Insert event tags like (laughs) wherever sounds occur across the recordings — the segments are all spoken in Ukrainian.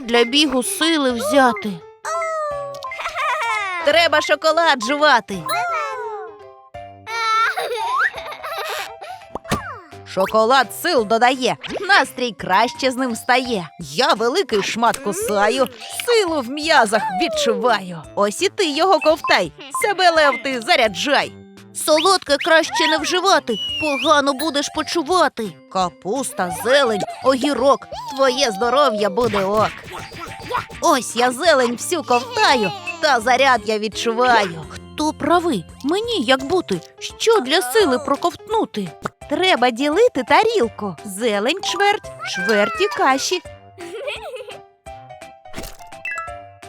для бігу сили взяти? Треба шоколад жувати. Шоколад сил додає, настрій краще з ним стає. Я великий шмат кусаю, силу в м'язах відчуваю. Ось і ти його ковтай, себе лев ти заряджай. Солодке краще не вживати, погано будеш почувати. Капуста, зелень, огірок, твоє здоров'я буде ок. Ось я зелень всю ковтаю, та заряд я відчуваю. Хто правий? Мені як бути? Що для сили проковтнути? Треба ділити тарілку. Зелень чверть, чверті каші.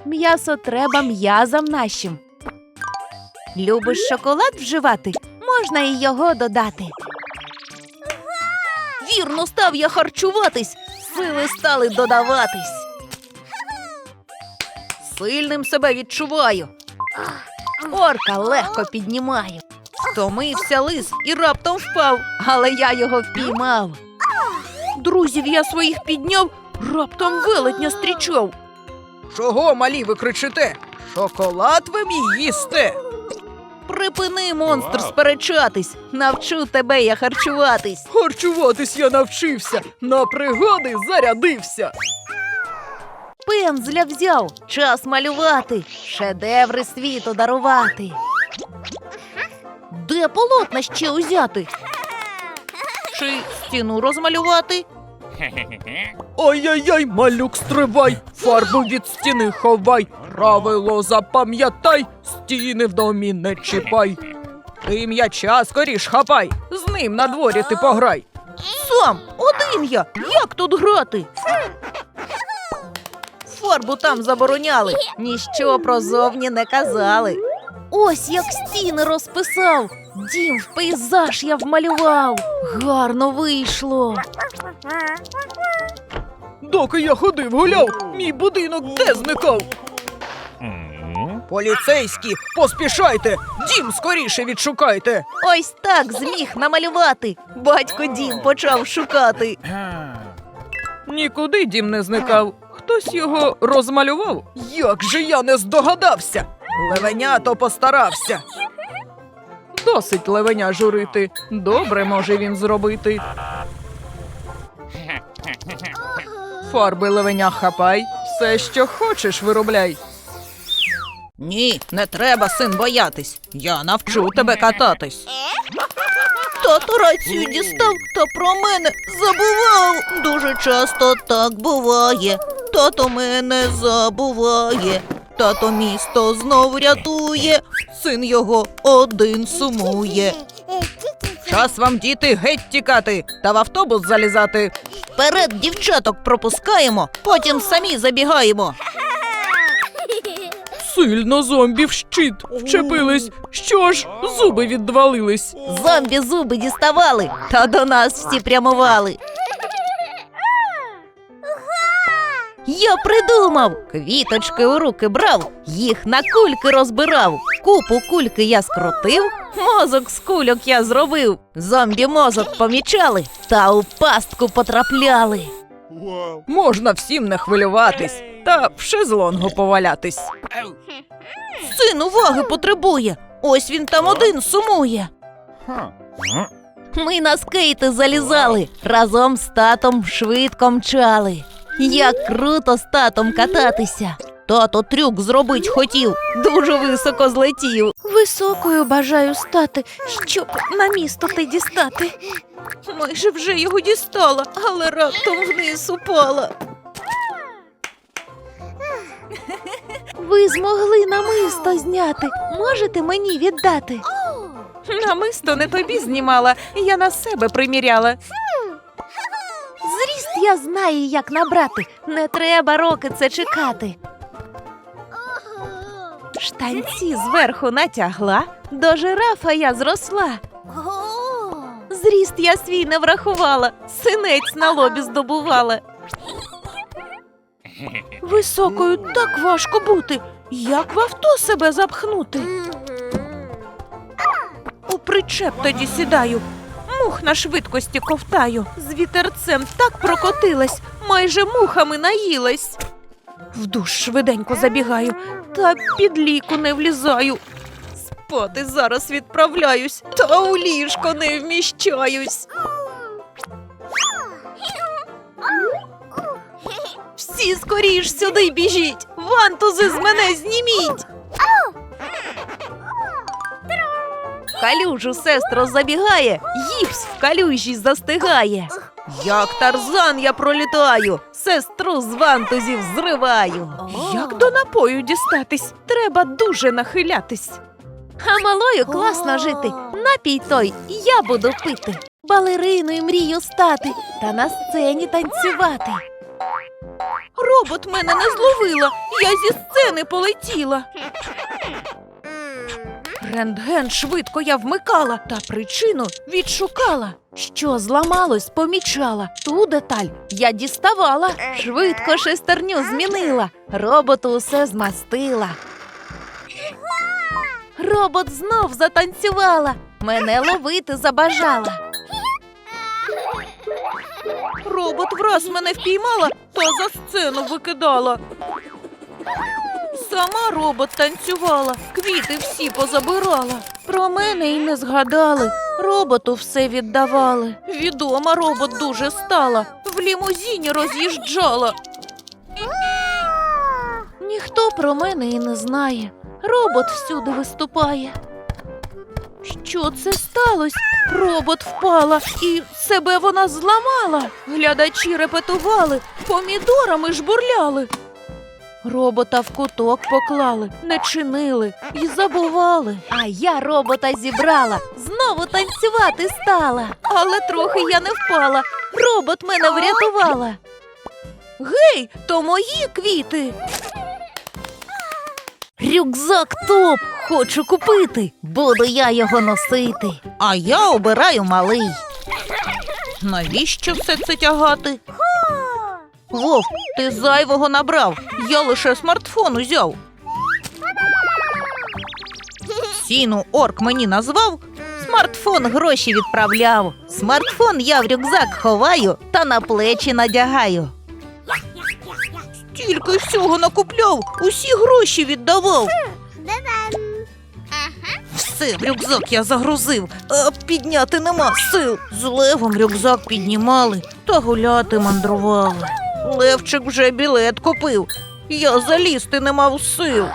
М'ясо треба м'язам нашим. Любиш шоколад вживати? Можна і його додати. Вірно став я харчуватись, сили стали додаватись. Сильним себе відчуваю. Орка легко піднімаю. Втомився лис і раптом впав, але я його впіймав. Друзів я своїх підняв, раптом велетня стрічав. Чого, малі, ви кричите? Шоколад ви мій їсте? Припини, монстр, сперечатись, навчу тебе я харчуватись. Харчуватись я навчився, на пригоди зарядився. Пензля взяв, час малювати, шедеври світу дарувати. Де полотна ще узяти? Чи стіну розмалювати? Ой-ой-ой, малюк, стривай, фарбу від стіни ховай, правило запам'ятай, стіни в домі не чіпай. Ти м'яча скоріш хапай, з ним на дворі ти пограй. Сам, один я. Як тут грати? Фарбу там забороняли, ніщо про зовні не казали. Ось як стіни розписав, дім в пейзаж я вмалював. Гарно вийшло. Доки я ходив гуляв, мій будинок де зникав. Поліцейські, поспішайте, дім скоріше відшукайте. Ось так зміг намалювати. Батько дім почав шукати. Нікуди дім не зникав. Хтось його розмалював. Як же я не здогадався? Левенято постарався. Досить левеня журити. Добре може він зробити. Фарби левеня хапай, все, що хочеш, виробляй. Ні, не треба, син, боятись. Я навчу тебе кататись. Тато рацію дістав та про мене забував. Дуже часто так буває. Тато мене забуває. Тато місто знов рятує, син його один сумує. Час вам, діти, геть тікати та в автобус залізати. Вперед дівчаток пропускаємо, потім самі забігаємо. Сильно зомбі в щит вчепились. Що ж, зуби відвалились. Зомбі зуби діставали, та до нас всі прямували. Я придумав, квіточки у руки брав, їх на кульки розбирав. Купу кульки я скрутив, мозок з кульок я зробив. Зомбі мозок помічали та у пастку потрапляли. Можна всім не хвилюватись та в шезлонгу повалятись. Син уваги потребує. Ось він там один сумує. Ми на скейти залізали, разом з татом швидко мчали. Як круто з татом кататися. Тато трюк зробить хотів, дуже високо злетів. Високою бажаю стати, щоб на місто ти дістати. Майже вже його дістала, але раптом вниз упала. Ви змогли намисто зняти. Можете мені віддати? Намисто не тобі знімала, я на себе приміряла. Я знаю, як набрати. Не треба роки це чекати. Штанці зверху натягла, до жирафа я зросла. Зріст я свій не врахувала, синець на лобі здобувала. Високою так важко бути. Як в авто себе запхнути? У причеп тоді сідаю. Мух на швидкості ковтаю. З вітерцем так прокотилась, майже мухами наїлась. В душ швиденько забігаю, та під ліку не влізаю. Спати зараз відправляюсь, та у ліжко не вміщаюсь. Всі скоріш сюди біжіть! Вантузи з мене зніміть! Калюжу сестро забігає, гіпс в калюжі застигає. Як тарзан я пролітаю, сестру з вантузів зриваю. Як до напою дістатись? Треба дуже нахилятись. А малою класно жити. Напій той я буду пити. Балериною мрію стати та на сцені танцювати. Робот мене не зловила, я зі сцени полетіла. Рентген швидко я вмикала та причину відшукала. Що зламалось, помічала. Ту деталь я діставала. Швидко шестерню змінила. Роботу усе змастила. Робот знов затанцювала. Мене ловити забажала. Робот враз мене впіймала та за сцену викидала. Сама робот танцювала, квіти всі позабирала. Про мене й не згадали. Роботу все віддавали. Відома робот дуже стала, в лімузині роз'їжджала. Ніхто про мене і не знає. Робот всюди виступає. Що це сталося? Робот впала і себе вона зламала. Глядачі репетували, помідорами жбурляли. Робота в куток поклали, не чинили і забували. А я робота зібрала, знову танцювати стала. Але трохи я не впала. Робот мене врятувала. Гей, то мої квіти. Рюкзак топ хочу купити. Буду я його носити. А я обираю малий. Навіщо все це тягати? Вов, ти зайвого набрав. Я лише смартфон узяв. Сіну орк мені назвав, смартфон гроші відправляв. Смартфон я в рюкзак ховаю та на плечі надягаю. Стільки всього накупляв, усі гроші віддавав. Все, в рюкзак я загрузив, а підняти нема сил. З левом рюкзак піднімали та гуляти мандрували. Левчик вже білет купив. Я залізти не мав сил.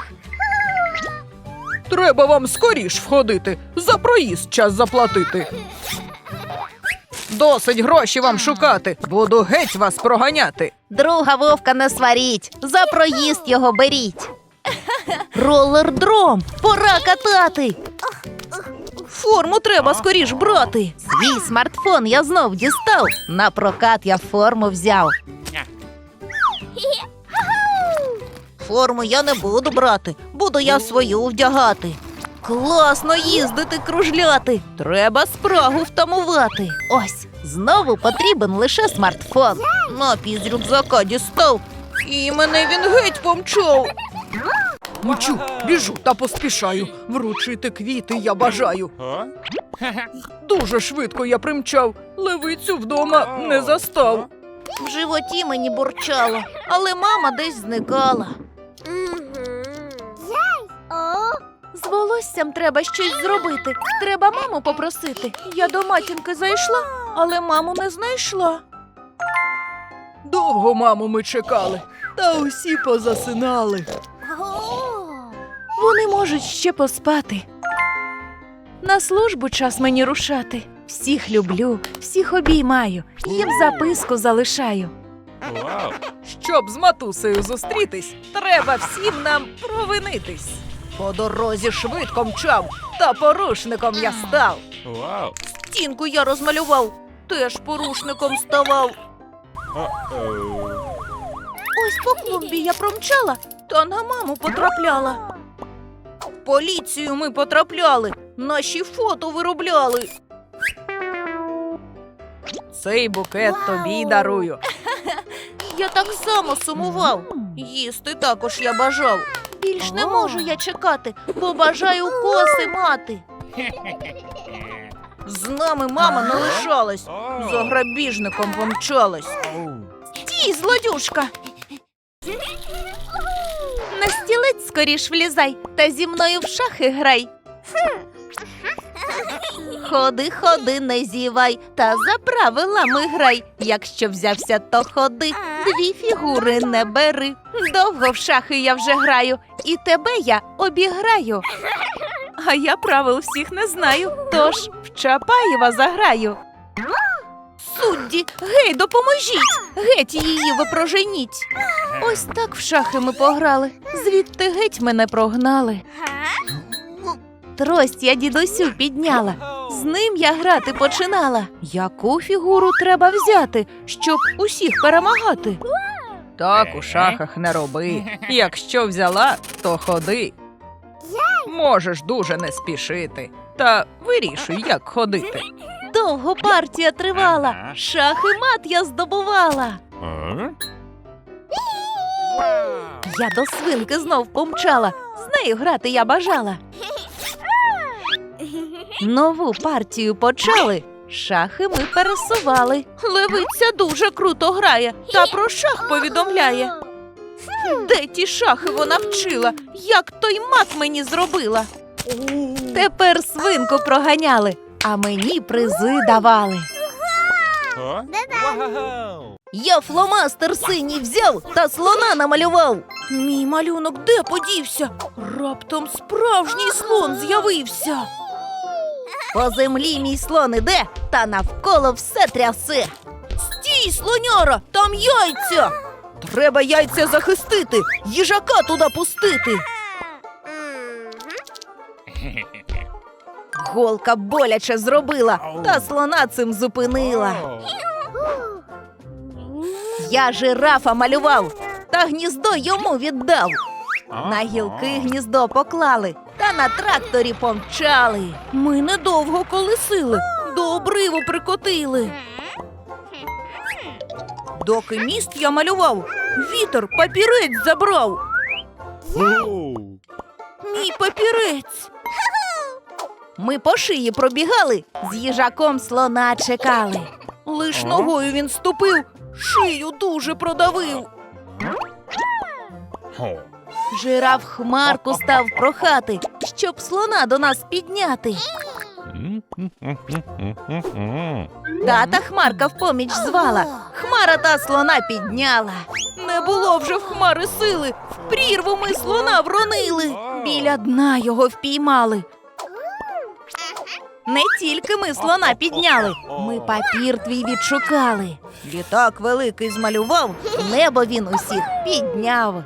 Треба вам скоріш входити, за проїзд час заплатити. Досить гроші вам шукати, буду геть вас проганяти. Друга вовка не сваріть, за проїзд його беріть. Ролердром, пора катати. Форму треба скоріш брати. Свій смартфон я знов дістав. На прокат я форму взяв. Форму я не буду брати, буду я свою вдягати. Класно їздити, кружляти. Треба спрагу втамувати. Ось знову потрібен лише смартфон. Напій з рюкзака дістав, і мене він геть помчав. Мчу, біжу та поспішаю. Вручити квіти я бажаю. Дуже швидко я примчав, левицю вдома не застав. В животі мені бурчало, але мама десь зникала. З волоссям треба щось зробити. Треба маму попросити. Я до матінки зайшла, але маму не знайшла. Довго маму ми чекали, та усі позасинали. Вони можуть ще поспати. На службу час мені рушати. Всіх люблю, всіх обіймаю, їм записку залишаю. Wow. Щоб з матусею зустрітись, треба всім нам провинитись. По дорозі швидко мчав, та порушником я став. Wow. Стінку я розмалював, теж порушником ставав. Ось по клумбі я промчала, та на маму потрапляла. В поліцію ми потрапляли, наші фото виробляли. Цей букет тобі дарую. (laughs) Я так само сумував. Їсти також я бажав. Більш не можу я чекати, бо бажаю коси мати. З нами мама не лишалась, за грабіжником помчалась. Стій, злодюшка! скоріш влізай та зі мною в шахи грай. Ходи, ходи, не зівай, та за правилами грай. Якщо взявся, то ходи, дві фігури не бери. Довго в шахи я вже граю, і тебе я обіграю. А я правил всіх не знаю, тож в Чапаєва заграю. Судді, гей, допоможіть! Геть її ви проженіть. Ось так в шахи ми пограли, звідти геть мене прогнали. Трость я дідусю підняла. З ним я грати починала. Яку фігуру треба взяти, щоб усіх перемагати? Так у шахах не роби. Якщо взяла, то ходи. Можеш дуже не спішити. Та вирішуй, як ходити. Довго партія тривала, шах і мат я здобувала. Я до свинки знов помчала, з нею грати я бажала. Нову партію почали. Шахи ми пересували. Левиця дуже круто грає та про шах повідомляє. Де ті шахи вона вчила? Як той мат мені зробила? Тепер свинку проганяли, а мені призи давали. Я фломастер синій взяв та слона намалював. Мій малюнок де подівся? Раптом справжній слон з'явився. По землі мій слон іде, та навколо все трясе. Стій, слоняра, там яйця. Треба яйця захистити, їжака туди пустити. Голка боляче зробила, та слона цим зупинила. Я жирафа малював, та гніздо йому віддав. На гілки гніздо поклали, та на тракторі помчали. Ми недовго колесили, до обриву прикотили. Доки міст я малював, вітер папірець забрав. Мій папірець. Ми по шиї пробігали, з їжаком слона чекали. Лиш ногою він ступив, шию дуже продавив. Жираф хмарку став прохати, щоб слона до нас підняти. Тата хмарка в поміч звала, хмара та слона підняла. Не було вже в хмари сили, в прірву ми слона вронили, біля дна його впіймали. Не тільки ми слона підняли, ми папір твій відшукали. Літак великий змалював, небо він усіх підняв.